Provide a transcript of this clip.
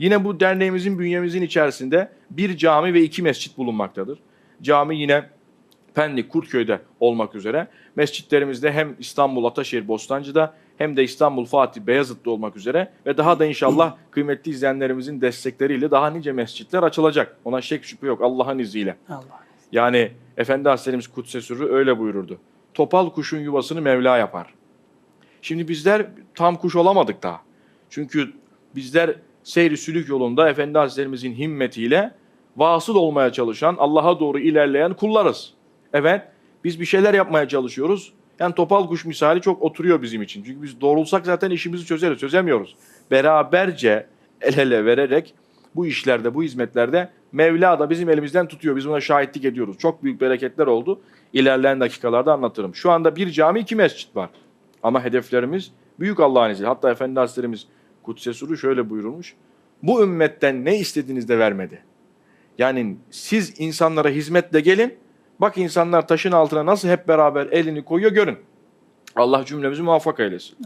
Yine bu derneğimizin bünyemizin içerisinde bir cami ve iki mescit bulunmaktadır. Cami yine Pendik, Kurtköy'de olmak üzere mescitlerimizde hem İstanbul Ataşehir Bostancı'da hem de İstanbul Fatih Beyazıt'ta olmak üzere ve daha da inşallah kıymetli izleyenlerimizin destekleriyle daha nice mescitler açılacak. Ona şek şüphe yok Allah'ın izniyle. Allah. Yani Efendi Hazretlerimiz Kudüs'e sürrü öyle buyururdu. Topal kuşun yuvasını Mevla yapar. Şimdi bizler tam kuş olamadık daha. Çünkü bizler seyri sülük yolunda Efendi Hazretlerimizin himmetiyle vasıl olmaya çalışan, Allah'a doğru ilerleyen kullarız. Evet, biz bir şeyler yapmaya çalışıyoruz. Yani topal kuş misali çok oturuyor bizim için. Çünkü biz doğrulsak zaten işimizi çözeriz, çözemiyoruz. Beraberce el ele vererek bu işlerde, bu hizmetlerde Mevla da bizim elimizden tutuyor. Biz buna şahitlik ediyoruz. Çok büyük bereketler oldu. İlerleyen dakikalarda anlatırım. Şu anda bir cami, iki mescit var. Ama hedeflerimiz büyük Allah'ın izniyle. Hatta Efendi Hazretlerimiz Kudüs'e Suru şöyle buyurmuş. Bu ümmetten ne istediğiniz de vermedi. Yani siz insanlara hizmetle gelin. Bak insanlar taşın altına nasıl hep beraber elini koyuyor görün. Allah cümlemizi muvaffak eylesin.